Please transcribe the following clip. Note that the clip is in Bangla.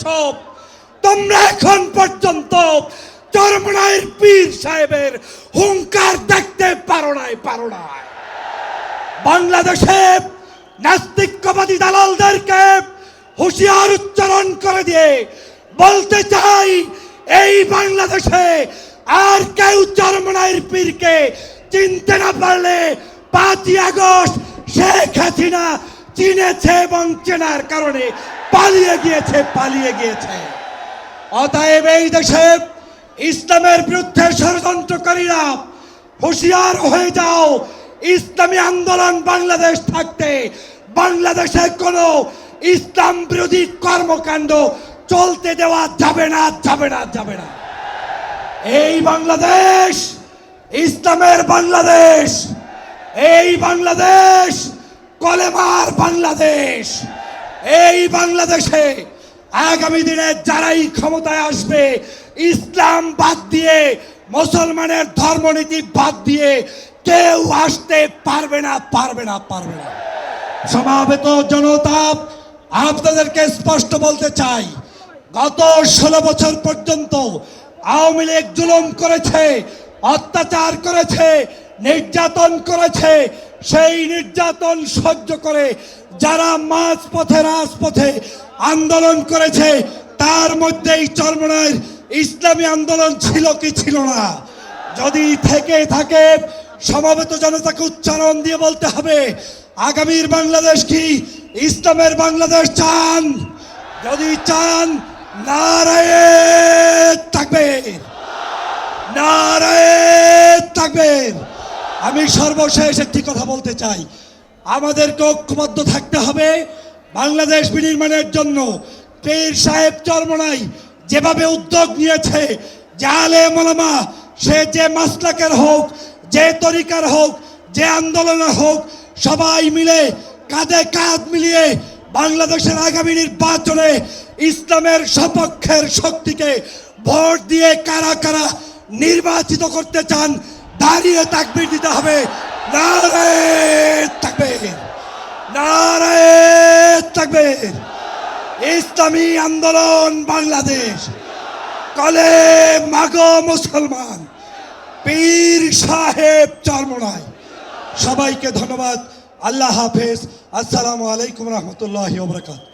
করেছ তোমরা এখন পর্যন্ত চরমনায়ের পীর সাহেবের হুঙ্কার দেখতে পারো নাই পারো নাই। বাংলাদেশে নাস্তিকবাদী দালালদেরকে হুঁশিয়ার উচ্চারণ করে দিয়ে বলতে চাই, এই বাংলাদেশে আর কেউ চরমনায়ের পীরকে চিনতে না পারলে পাঁচই আগস্ট শেখ হাসিনা চিনেছে এবং চেনার কারণে পালিয়ে গিয়েছে পালিয়ে গিয়েছে। অতএব এই দেশে ইসলামের বিরুদ্ধে ষড়যন্ত্রকারীরা হুঁশিয়ার হয়ে যাও। ইসলামী আন্দোলন বাংলাদেশ থাকতে, বাংলাদেশে কোনো ইসলাম বিরোধী কর্মকাণ্ড চলতে দেওয়া যাবে না যাবে না যাবে না। এই বাংলাদেশ, ইসলামের বাংলাদেশ, এই বাংলাদেশ, কলেমার বাংলাদেশ। এই বাংলাদেশে আগামী দিনে যারাই ক্ষমতায় আসবে, ইসলাম বাদ দিয়ে, মুসলমানের ধর্মনীতি বাদ দিয়ে কেউ আসতে পারবে না পারবে না পারবে না। সমাবেত জনতা আপনাদেরকে স্পষ্ট বলতে চাই, গত ষোলো বছর পর্যন্ত আওয়ামী লীগ জুলুম করেছে, অত্যাচার করেছে, নির্যাতন করেছে সেই নির্যাতন সহ্য করে যারা মাঝ পথে রাজপথে আন্দোলন করেছে, তার মধ্যেই চরমনায়ের ইসলামী আন্দোলন ছিল কি ছিল না। যদি থেকে থাকে, সমাবেত জনতাকে উচ্চারণ দিয়ে বলতে হবে, আগামীর বাংলাদেশ কি ইসলামের বাংলাদেশ চান? যদি চান, নারায়ে থাকবে নারায়ে থাকবে আমি সর্বশেষ একটি কথা বলতে চাই। আমাদেরকে ঐক্যবদ্ধ থাকতে হবে বাংলাদেশ বিনির্মাণের জন্য। পীর সাহেব চরমনাই যেভাবে উদ্যোগ নিয়েছে জালে মলামা, সে যে মাসলাকের হোক, যে তরিকার হোক, যে আন্দোলনের হোক, সবাই মিলে কাঁধে কাঁধ মিলিয়ে বাংলাদেশের আগামী নির্বাচনে ইসলামের সপক্ষের শক্তিকে ভোট দিয়ে কারা কারা নির্বাচিত করতে চান দাঁড়িয়ে তাকবির দিতে হবে। ইসলামী আন্দোলন বাংলাদেশ। কলে মাগো মুসলমান। পীর সাহেব চরমনায়। সবাইকে ধন্যবাদ। আল্লাহ হাফেজ। আসসালামু আলাইকুম রহমতুল্লাহ বরকাত